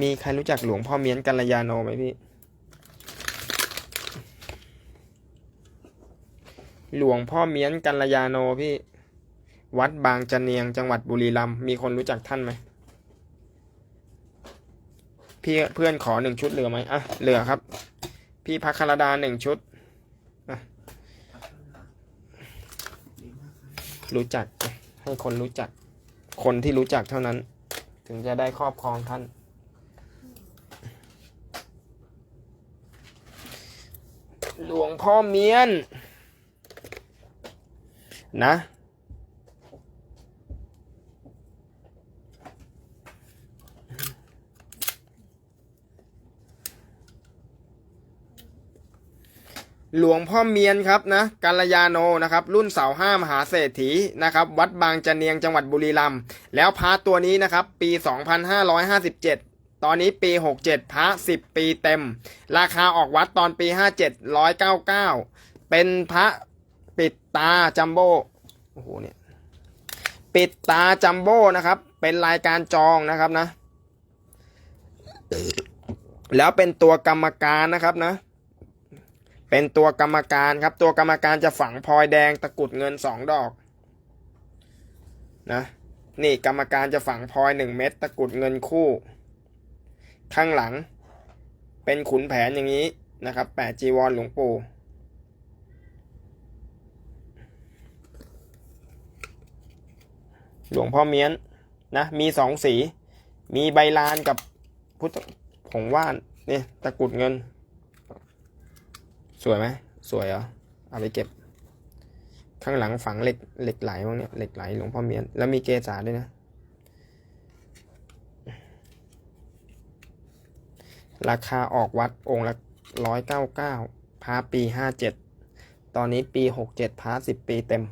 มีใครรู้จักหลวงพ่อเมียนกัลยาโนไหมพี่ หลวงพ่อเมียนกัลยาโนพี่ วัดบางจะเนียงจังหวัดบุรีรัมย์มีคนรู้จักท่านไหมพี่เพื่อนขอหนึ่งชุดเหลือไหมอะเหลือครับ พี่พักคารดาหนึ่งชุดรู้จักให้คนรู้จัก คนที่รู้จักเท่านั้น ถึงจะได้ครอบครองท่าน หลวงพ่อเมียน นะ หลวงพ่อเมียนครับนะกัลยาโนนะครับ รุ่นเสาห้ามหาเศรษฐีนะครับ วัดบางจะเนียงจังหวัดบุรีรัมย์แล้วพระตัวนี้นะครับ ปี 2557 ตอนนี้ปี 67 พระ 10 ปีเต็ม ราคาออกวัดตอนปี 57 199 เป็นพระปิดตาจัมโบ้โอ้โหเนี่ยปิดตาจัมโบ้นะครับ เป็นรายการจองนะครับนะ แล้วเป็นตัวกรรมการนะครับนะ เป็นตัวกรรมการครับ ตัวกรรมการจะฝังพลอยแดงตะกุดเงินสองดอกนะ นี่กรรมการจะฝังพลอยหนึ่งเม็ดตะกุดเงินคู่ ข้างหลัง เป็นขุนแผนอย่างนี้นะครับแปะจีวรหลวงปู่หลวงพ่อเมียนนะมีสองสี มีใบลานกับพุทธผงว่านนี่ตะกุดเงิน สวยไหมสวยเหรอเอาไปเก็บ ข้างหลังฝังเหล็กเหล็กไหลพวกเนี้ยเหล็กไหลหลวงพ่อเมียน แล้วมีเกษาด้วยนะ ราคาออกวัดองค์ละร้อยเก้าเก้าพาปีห้าเจ็ดตอนนี้ปีหกเจ็ดพาสิบปีเต็ม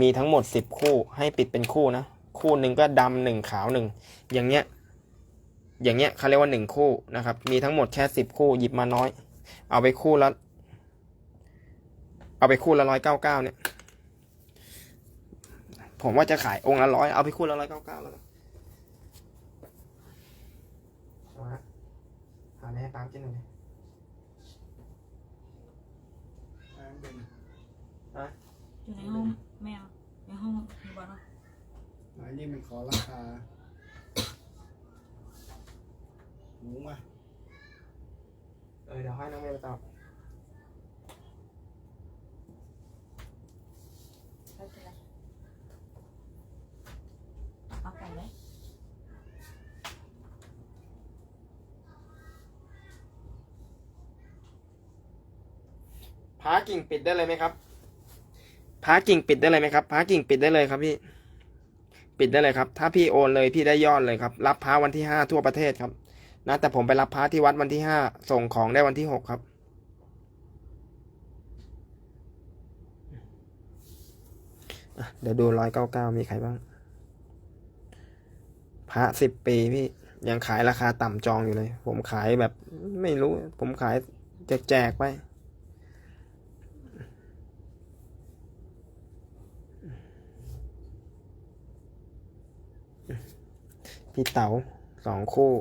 มีทั้งหมดสิบคู่ให้ปิดเป็นคู่นะ คู่หนึ่งก็ดำหนึ่งขาวหนึ่งอย่างเงี้ยอย่างเงี้ยเขาเรียกว่าหนึ่งคู่นะครับ มีทั้งหมดแค่สิบคู่หยิบมาน้อย เอาไปคู่ละเอาไปคู่ละร้อยเก้าเก้าเนี่ย ผมว่าจะขายองค์ละร้อยเอาไปคู่ละร้อยเก้าเก้าแล้วกันเอาฮะหาอะไรให้ตามกินหน่อยดิอยู่ในห้องแมวในห้องมีบอลไอ้นี่มันขอราคาหมูมาเออเดี๋ยวให้น้องเมย์ไปตอบไม่เป็นไร เอาไก่ไหมพากิ่งปิดได้เลยไหมครับพากิ่งปิดได้เลยไหมครับพากิ่งปิดได้เลยครับพี่ ปิดได้เลยครับ ถ้าพี่โอนเลยพี่ได้ยอดเลยครับ รับพาวันที่ห้าทั่วประเทศครับ นะ แต่ผมไปรับพาที่วัดวันที่ห้าส่งของได้วันที่หกครับเดี๋ยวดูร้อยเก้าเก้ามีใครบ้าง พระสิบปีพี่ยังขายราคาต่ำจองอยู่เลย ผมขายแบบไม่รู้ ผมขายแจกๆไป พี่เต๋าสองคู่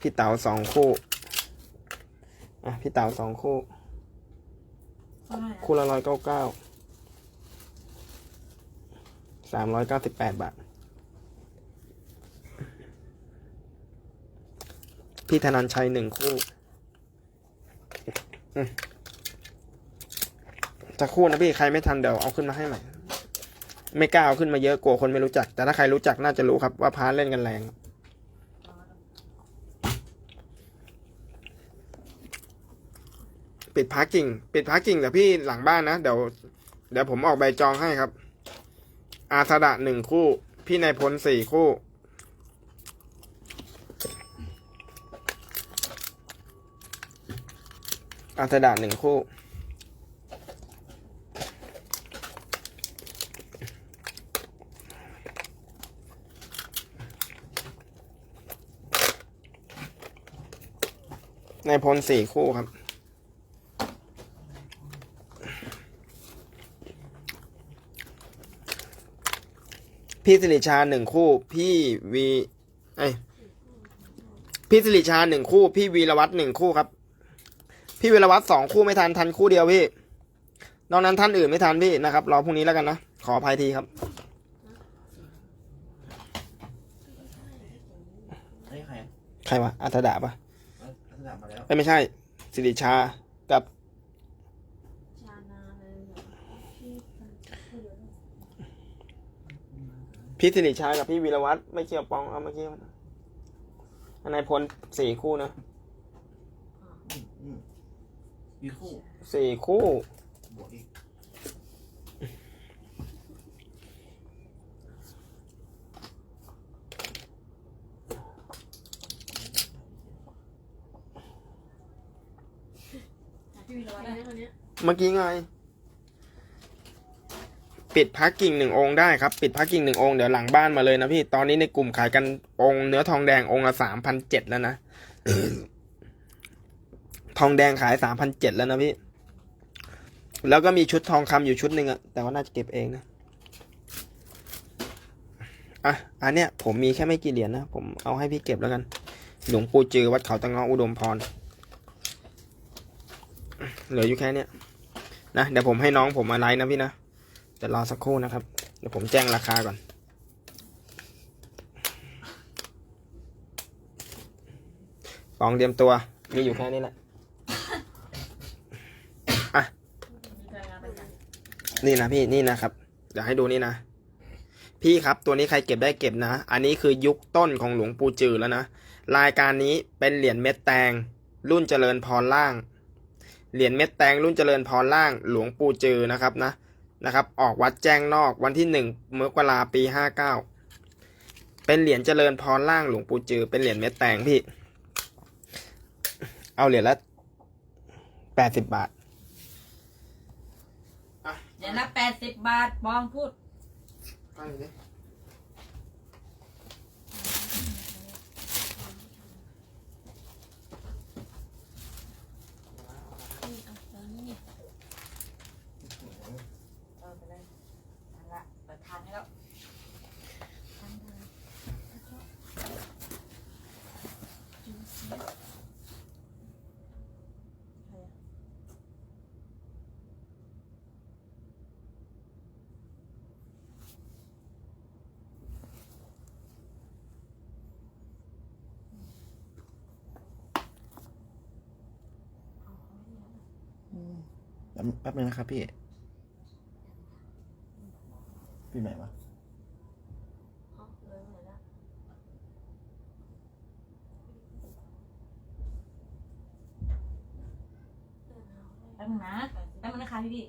พี่เต๋าสองคู่ อะ พี่เต๋าสองคู่เท่าไหร่อะคู่ละร้อยเก้าเก้า สามร้อยเก้าสิบแปดบาท พี่ธนันชัยหนึ่งคู่ จะคู่นะพี่ใครไม่ทันเดี๋ยวเอาขึ้นมาให้ใหม่ ไม่กล้าเอาขึ้นมาเยอะกลัวคนไม่รู้จัก แต่ถ้าใครรู้จักน่าจะรู้ครับว่าพาร์เล่นกันแรงปิดพาร์กิ่ง ปิดพาร์กิ่งเดี๋ยวพี่หลังบ้านนะ เดี๋ยว เดี๋ยวผมออกใบจองให้ครับ อาสดะหนึ่งคู่ พี่นายพลสี่คู่ อาสดะหนึ่งคู่ นายพลสี่คู่ครับ พี่สิริชาหนึ่งคู่ พี่วีไอยพี่สิริชาหนึ่งคู่ พี่วีรวัตรหนึ่งคู่ครับ พี่วีรวัตรสองคู่ไม่ทันทันคู่เดียวพี่ นอกนั้นท่านอื่นไม่ทันพี่นะครับรอพรุ่งนี้แล้วกันนะขออภัยทีครับอันนี้ใครอะใครวะอัธดาปะเอ้ยรัศดามาแล้วเอ้ยไม่ใช่สิริชากับ ชานาเลยเหรอพี่ พี่สิริชากับพี่วีรวัตรไม่เกี่ยวปองเอาเมื่อกี้อันนายพลสี่คู่นะอืมมีคู่สี่คู่บวกอีกพี่วีรวัตรได้คนนี้เมื่อกี้ไง ปิดพักกิ่งหนึ่งองค์ได้ครับปิดพักกิ่งหนึ่งองค์เดี๋ยวหลังบ้านมาเลยนะพี่ตอนนี้ในกลุ่มขายกันองค์เนื้อทองแดงองค์ละสามพันเจ็ดแล้วนะทองแดงขายสามพันเจ็ดแล้วนะพี่แล้วก็มีชุดทองคำอยู่ชุดหนึ่งอะแต่ว่าน่าจะเก็บเองนะอะอันเนี้ยผมมีแค่ไม่กี่เหรียญนะผมเอาให้พี่เก็บแล้วกัน หลวงปู่จือวัดเขาตะเงาะอุดมพรเหลืออยู่แค่เนี้ยนะเดี๋ยวผมให้น้องผมมาไลฟ์นะพี่นะ เดี๋ยวรอสักครู่นะครับ เดี๋ยวผมแจ้งราคาก่อนปองเตรียมตัว มีอยู่แค่นี้แหละอะ นี่นะพี่ นี่นะครับ เดี๋ยวให้ดูนี่นะ พี่ครับ ตัวนี้ใครเก็บได้เก็บนะ อันนี้คือยุคต้นของหลวงปู่จือแล้วนะ รายการนี้เป็นเหรียญเม็ดแตง รุ่นเจริญพรล่าง เหรียญเม็ดแตงรุ่นเจริญพรล่าง หลวงปู่จือนะครับนะ นะครับ ออกวัดแจ้งนอกวันที่หนึ่งมกราปีห้าเก้าเป็นเหรียญเจริญพรล่างหลวงปู่จือ เป็นเหรียญเม็ดแตงพี่ เอาเหรียญละแปดสิบบาทเดี๋ยวละแปดสิบบาทบองพูดเออไปเลยนั่นละเปิดทานให้แล้ว แป๊บแป๊บนึงนะครับพี่ พี่ไหนวะเอาเลยไหนละแป๊บนึงนะแป๊บนึงนะคะพี่พี่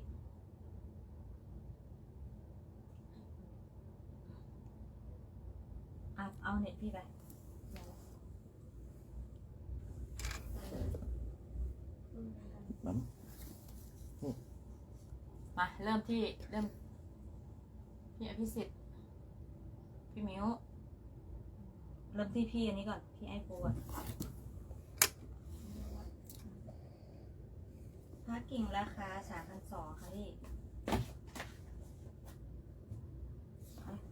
เอาเอาเน็ตพี่ไปปั๊ม มาเริ่มที่เริ่ม พี่อภิสิทธิ์พี่มิวเริ่มที่พี่อันนี้ก่อน พี่ไอโฟก่อนพากิ่งราคาสามพันสองค่ะพี่ไอโฟ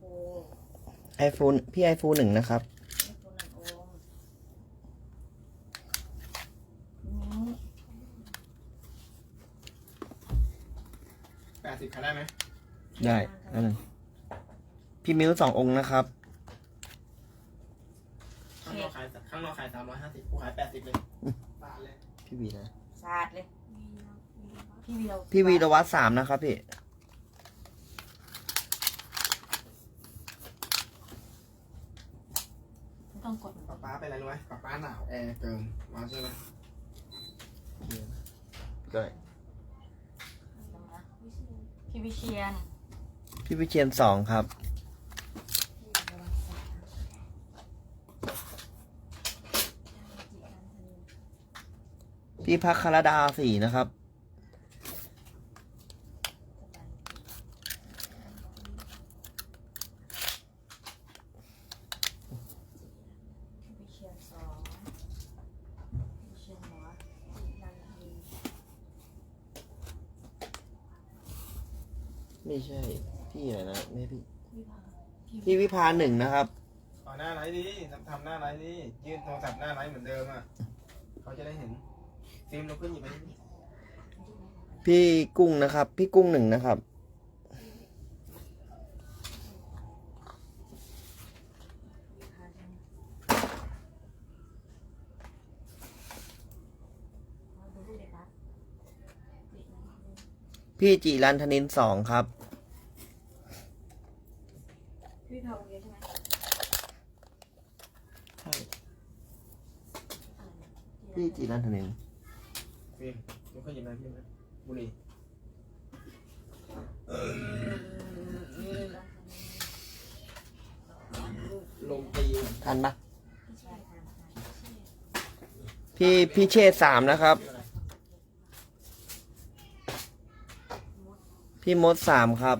ไอโฟนพี่ไอโฟนหนึ่งนะครับ ไอโฟหนึ่งองค์พี่มิว แปดสิบขายได้ไหม ได้นั่นงพี่มิ้วสององค์นะครับ ข้างนอกขายข้างนอกขายสามร้อยห้าสิบกูขายแปดสิบเลยบาทเลยพี่วีนะ สาดเลย พี่วีเราพี่วีรวัตรสามนะครับพี่ ไม่ต้องกดป๊าป๊าเป็นอะไรรู้ไหมป๊าป๊าหนาวแอร์เกินมาใช่ไหมได้พี่วิเชียน พี่วิเชียนสองครับ พี่พักคารดาสี่นะครับ พี่วิเชียนสองวิเชียนหัวนันที ไม่ใช่ พี่อะไรนะไม่ใช่พี่พี่พาพี่วิภาหนึ่งนะครับต่อหน้าไลน์ดีทำหน้าไลน์ดียื่นโทรศัพท์หน้าไลน์เหมือนเดิมอะเขาจะได้เห็นฟิล์มเราขึ้นหยิบไปดิพี่กุ้งนะครับ พี่กุ้งหนึ่งนะครับเอาดูรูปเลยครับปิดนะพี่จิรันธนินสองครับ พี่เผาเยอะใช่ไหมอะไรนะ พี่จิรันธนินฟิล์มเราขึ้นหยิบไปพี่ไหมบุหรี่ลมตีทันปะใช่ค่ะพี่พี่เชษสามนะครับ พี่มดสามครับ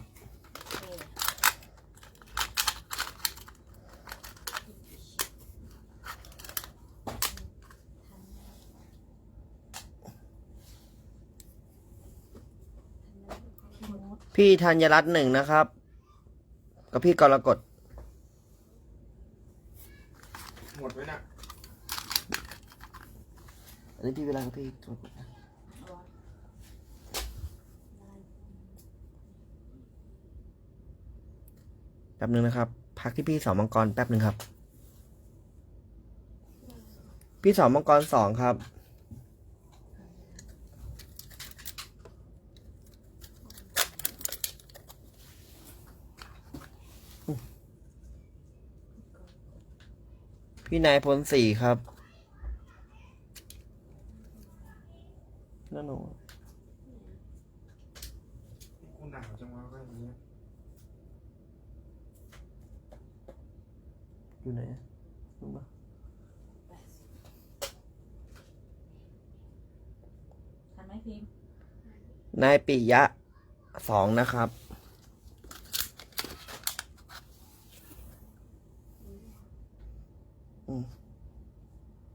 โอเค พี่ธัญรัตน์หนึ่งนะครับ กับพี่กรกฎหมดไว้น่ะอันนี้พี่เวลากับพี่กรกฎนะร้อนแป๊บหนึ่งนะครับ พักที่พี่สองมังกรแป๊บหนึ่งครับ พี่สองมังกรสองครับ พี่นายพลสี่ครับนั่นหนูกูหนาวจังวะก็อย่างเงี้ยอยู่ไหนอะรู้ปะทันไหมพิมพ์นายปิยะสองนะครับ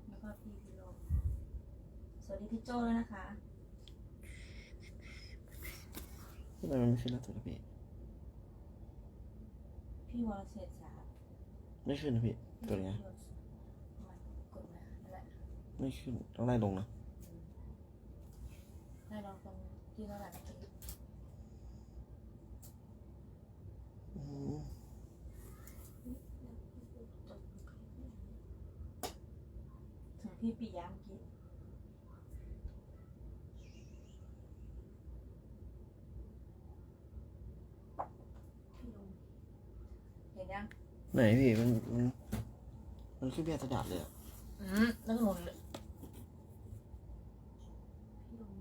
แล้วก็พี่พิโรจน์สวัสดีพี่โจ้ด้วยนะคะ ทำไมมันไม่ ขึ้นแล้วตัวพี่พี่วรเศษสามไม่ขึ้นนะพี่ตัวไงมันกดมานั่นแหละไม่ขึ้นต้องไล่ลงนะให้ลองตรงที่ระดับนี้ อืม ถึงพี่ปิยามอกี้พี่ลงเห็นยัง ไหนพี่มันมันมันขึ้นเบียร์กระดาษเลยอะอืมแล้วก็หนุนเลยพี่ลง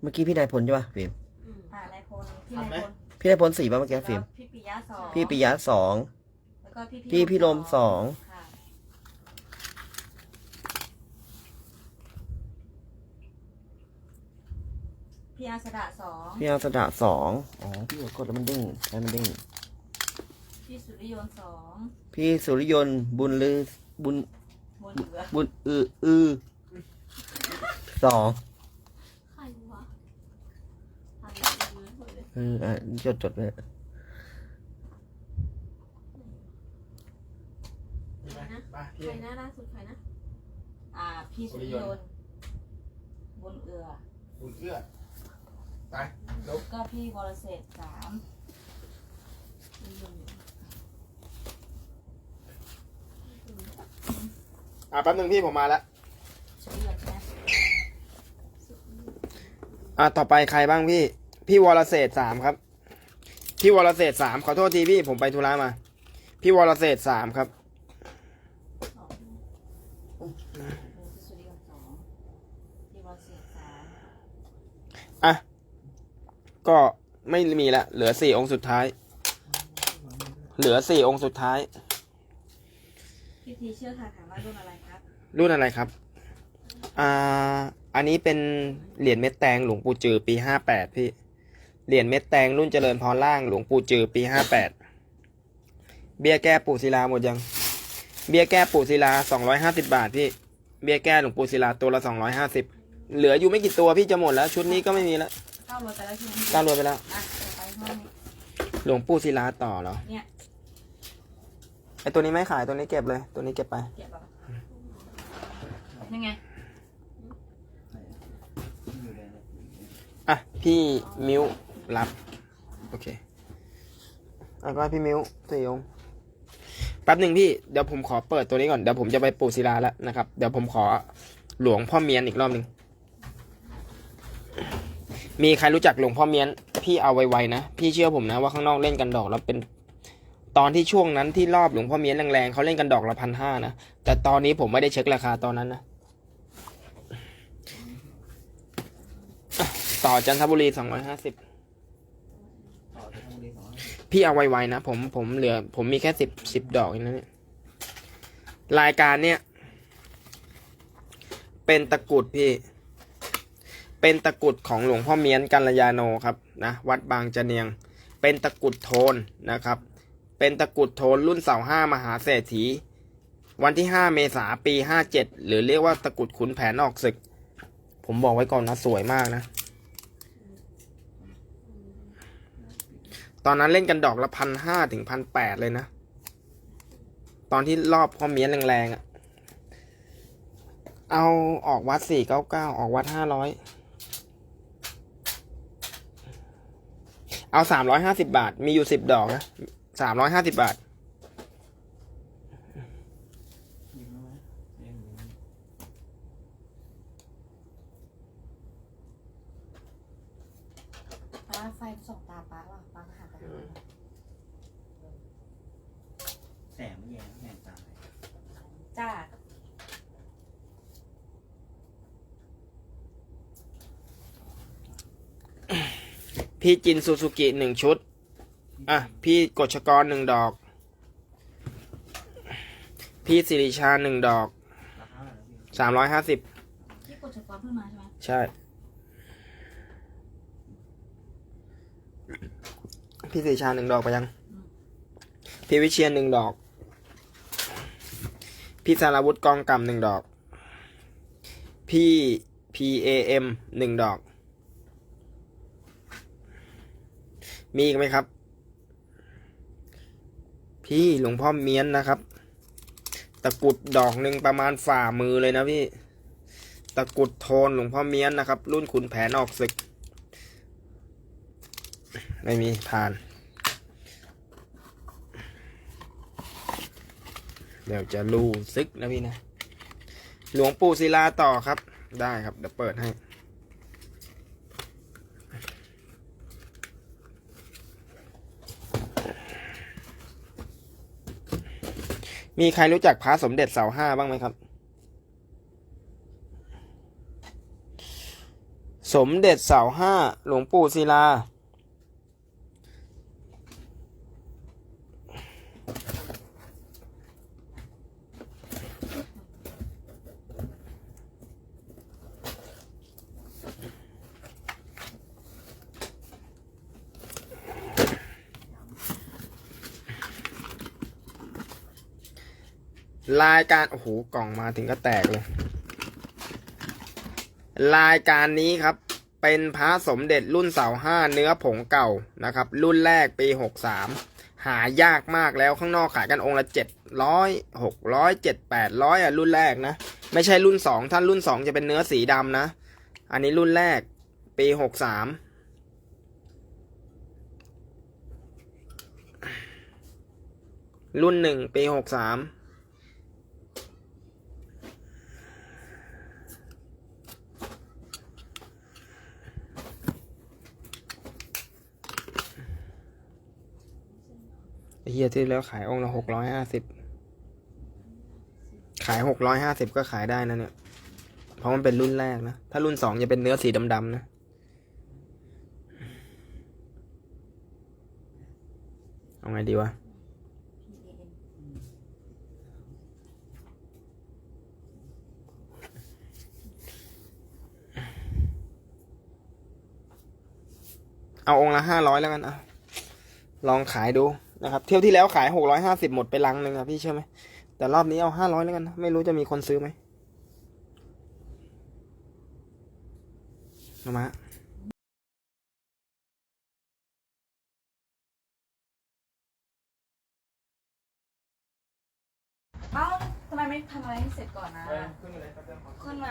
เมื่อกี้พี่นายพลใช่ป่ะฟิล์มอ่านายพลพี่นายพลพี่นายพลสี่ป่ะเมื่อกี้ฟิล์มแล้วพี่ปิยะสองพี่ปิยะสองแล้วก็พี่พี่พี่ลมสอง ค่ะพี่ อาสดาสองพี่อาสดาสองอ๋อพี่กดแล้วมันเด้งใช้มันเด้งพี่สุริยนต์สองพี่สุริยนต์บุญลือบุญบนเหลือบุญอืออือสองใครวะทำอย่างนี้หมดเลยเอออะจดจดไว้มีไหมไปพี่ใครนะล่าสุดใครนะอ่าพี่สุริยนต์บนเอือ บุญเอื้อ ไปลบก็พี่วรเศษสามอะแป๊บนึงพี่ผมมาแล้วสุริยนต์ใช่ไหมอะต่อไปใครบ้างพี่ พี่วรเศษสามครับ พี่วรเศษสามขอโทษทีพี่ผมไปธุระมา พี่วรเศษสามครับ สองหนึ่งพี่สุริยนต์สองพี่วรเศษสาม อะ ก็ไม่มีละเหลือสี่องค์สุดท้าย เหลือสี่องค์สุดท้ายพี่ทีเชื่อค่ะถามว่ารุ่นอะไรครับ รุ่นอะไรครับ อ่า อันนี้เป็นเหรียญเม็ดแตงหลวงปู่จือปีห้าแปดพี่ เหรียญเม็ดแตงรุ่นเจริญพรล่างหลวงปู่จือปีห้าแปด เบี้ยแก้ปู่ศิลาหมดยัง เบี้ยแก้ปู่ศิลาสองร้อยห้าสิบาทพี่ เบี้ยแก้หลวงปู่ศิลาตัวละสองร้อยห้าสิบ เหลืออยู่ไม่กี่ตัวพี่จะหมดแล้ว ชุดนี้ก็ไม่มีแล้ว เข้ารถไปแล้วใช่ไหมก้าวรวยไปแล้ว อะเดี๋ยวไปห้องนี้หลวงปู่ศิลาต่อเหรอ เนี่ยไอตัวนี้ไม่ขายตัวนี้เก็บเลย ตัวนี้เก็บไป เก็บแบบนี่ไงอะ พี่มิวรับ โอเคอะก็ให้พี่มิวสี่องค์แป๊บหนึ่งพี่ เดี๋ยวผมขอเปิดตัวนี้ก่อน เดี๋ยวผมจะไปปู่ศิลาแล้วนะครับ เดี๋ยวผมขอหลวงพ่อเมียนอีกรอบหนึ่ง มีใครรู้จักหลวงพ่อเมียนพี่เอาไวๆนะ พี่เชื่อผมนะว่าข้างนอกเล่นกันดอกแล้วเป็นตอนที่ช่วงนั้นที่รอบหลวงพ่อเมียนแรงๆเขาเล่นกันดอกละพันห้านะ แต่ตอนนี้ผมไม่ได้เช็คราคาตอนนั้นนะ ต่อจันทบุรีสองร้อยห้าสิบพี่เอาไวๆนะ ผมผมเหลือ ผมมีแค่สิบสิบดอกเองนะเนี่ยรายการเนี่ย เป็นตะกรุดพี่ เป็นตะกุดของหลวงพ่อเมียนกัลยาโนครับนะวัดบางจะเนียง เป็นตะกุดโทนนะครับ เป็นตะกุดโทนรุ่นเสาห้ามหาเศรษฐี วันที่ห้าเมษาปีห้าเจ็ดหรือเรียกว่าตะกุดขุนแผนออกศึก ผมบอกไว้ก่อนนะสวยมากนะ ตอนนั้นเล่นกันดอกละพันห้าถึงพันแปดเลยนะ ตอนที่รอบพ่อเมียนแรงๆอะ่ะเอาออกวัดสี่เก้าเก้าออกวัดห้าร้อย เอาสามร้อยห้าสิบาท มีอยู่สิบดอกนะสามร้อยห้าสิบาท ป้าไฟส่องตาป้าว่ะป้าหากัน แสงไม่แยงแสงตา จ้า พี่จินซูซูกิหนึ่งชุด อะ พี่กฎชกรหนึ่งดอก พี่สิริชาหนึ่งดอกราคาเท่าไหร่นะพี่สามร้อยห้าสิบที่กดเฉพาะเพิ่งมาใช่ไหมใช่ พี่สิริชาหนึ่งดอกไปยัง พี่วิเชียนหนึ่งดอก พี่สารวุฒิกองกำหนึ่งดอก พี่ PAM หนึ่งดอก มีอีกไหมครับ พี่หลวงพ่อเมียนนะครับ ตะกรุดดอกหนึ่งประมาณฝ่ามือเลยนะพี่ ตะกรุดโทนหลวงพ่อเมียนนะครับ รุ่นขุนแผนออกศึก ไม่มีผ่าน เดี๋ยวจะรูซึกนะพี่นะ หลวงปู่ศิลาต่อครับ ได้ครับ เดี๋ยวเปิดให้ มีใครรู้จักพระสมเด็จเสาห้าบ้างไหมครับ สมเด็จเสาห้าหลวงปู่ศิลา รายการ โอ้โห กล่องมาถึงก็แตกเลย รายการนี้ครับ เป็นพระสมเด็จรุ่นเสาห้าเนื้อผงเก่านะครับ รุ่นแรกปีหกสามหายากมากแล้วข้างนอกขายกันองค์ละเจ็ดร้อยหกร้อยเจ็ดแปดร้อยอะรุ่นแรกนะ ไม่ใช่รุ่นสองท่านรุ่นสองจะเป็นเนื้อสีดำนะ อันนี้รุ่นแรกปีหกสามรุ่นหนึ่งปีหกสาม เฮียที่แล้วขายองค์ละหกร้อยห้าสิบขายหกร้อยห้าสิบก็ขายได้นะเนี่ย เพราะมันเป็นรุ่นแรกนะ ถ้ารุ่นสองจะเป็นเนื้อสีดำๆนะ เอาไงดีวะเอาองค์ละห้าร้อยแล้วกันอะ ลองขายดู นะครับ เที่ยวที่แล้วขายหกร้อยห้าสิบหมดไปลังหนึ่งครับพี่เชื่อไหมแต่รอบนี้เอาห้าร้อยแล้วกันไม่รู้จะมีคนซื้อไหมนะมะเอ้าทำไมไม่ทำอะไรให้เสร็จก่อนนะ ขึ้นมา